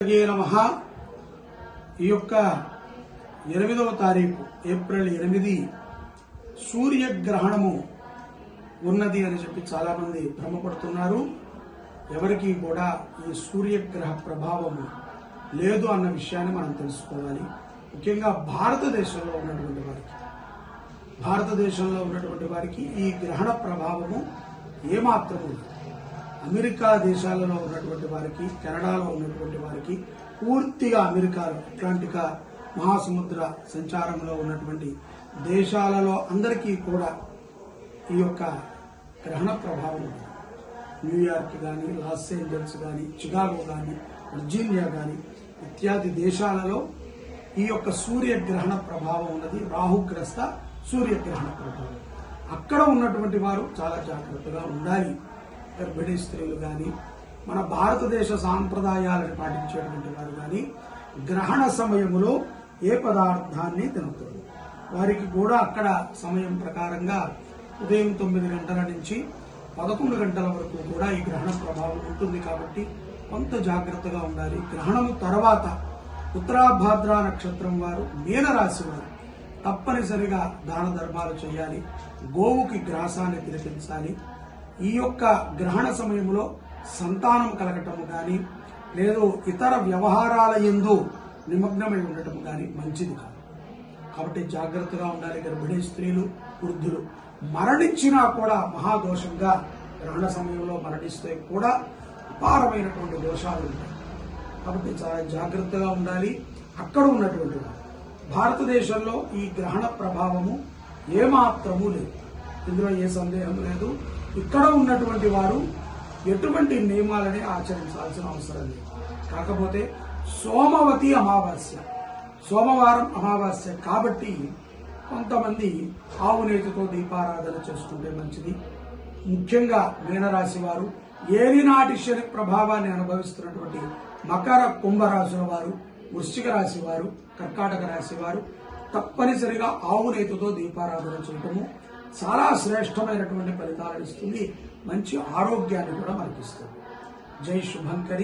నమ. ఈ యొక్క ఎనిమిదవ తారీఖు ఏప్రిల్ ఎనిమిది సూర్యగ్రహణము ఉన్నది అని చెప్పి చాలామంది భ్రమపడుతున్నారు. ఎవరికి కూడా ఈ సూర్యగ్రహ ప్రభావము లేదు అన్న విషయాన్ని మనం తెలుసుకోవాలి. ముఖ్యంగా భారతదేశంలో ఉన్నటువంటి వారికి భారతదేశంలో ఉన్నటువంటి వారికి ఈ గ్రహణ ప్రభావము ఏమాత్రము లేదు. అమెరికా దేశాలలో ఉన్నటువంటి వారికి కెనడాలో ఉన్నటువంటి వారికి పూర్తిగా అమెరికా అట్లాంటిక మహాసముద్ర సంచారంలో ఉన్నటువంటి దేశాలలో అందరికీ కూడా ఈ యొక్క గ్రహణ ప్రభావం ఉంది. న్యూయార్క్ కానీ లాస్ ఏంజల్స్ కానీ చికాగో కానీ వర్జీనియా కానీ ఇత్యాది దేశాలలో ఈ యొక్క సూర్యగ్రహణ ప్రభావం ఉన్నది. రాహుగ్రస్త సూర్యగ్రహణ ప్రభావం. అక్కడ ఉన్నటువంటి వారు చాలా జాగ్రత్తగా ఉండాలి. గర్భిణీ స్త్రీలు కానీ మన భారతదేశ సాంప్రదాయాలను పాటించేటువంటి వారు కానీ గ్రహణ సమయములో ఏ పదార్థాన్ని తినకూడదు. వారికి కూడా అక్కడ సమయం ప్రకారంగా ఉదయం తొమ్మిది గంటల నుంచి పదకొండు గంటల వరకు కూడా ఈ గ్రహణ ప్రభావం ఉంటుంది కాబట్టి కొంత జాగ్రత్తగా ఉండాలి. గ్రహణము తర్వాత ఉత్తరాభాద్ర నక్షత్రం వారు మీనరాశి వారు తప్పనిసరిగా దాన ధర్మాలు చేయాలి. గోవుకి గ్రాసాన్ని తినిపించాలి ఈ యొక్క గ్రహణ సమయంలో సంతానం కలగటము కానీ లేదు ఇతర వ్యవహారాల ఎందు నిమగ్నమై ఉండటం కానీ మంచిది కాదు. కాబట్టి జాగ్రత్తగా ఉండాలి గర్భిణీ స్త్రీలు వృద్ధులు. మరణించినా కూడా మహాదోషంగా గ్రహణ సమయంలో మరణిస్తే కూడా అపారమైనటువంటి దోషాలు ఉంటాయి. కాబట్టి చాలా జాగ్రత్తగా ఉండాలి. అక్కడ ఉన్నటువంటి భారతదేశంలో ఈ గ్రహణ ప్రభావము ఏమాత్రము లేదు. ఇందులో ఏ సందేహం లేదు. ఇక్కడ ఉన్నటువంటి వారు ఎటువంటి నియమాలని ఆచరించాల్సిన అవసరం లేదు. కాకపోతే సోమవతి అమావాస్య. సోమవారం అమావాస్య కాబట్టి కొంతమంది ఆవు నేతితో దీపారాధన చేసుకుంటే మంచిది. ముఖ్యంగా మీనరాశి వారు ఏలినాటి శని ప్రభావాన్ని అనుభవిస్తున్నటువంటి మకర కుంభరాశుల వారు వృశ్చిక రాశి వారు కర్కాటక రాశి వారు తప్పనిసరిగా ఆవు నేతితో దీపారాధన చేయటము చాలా శ్రేష్టమైనటువంటి ఫలితాలను ఇస్తుంది. మంచి ఆరోగ్యాన్ని కూడా మనకిస్తుంది. జై శుభంకరి.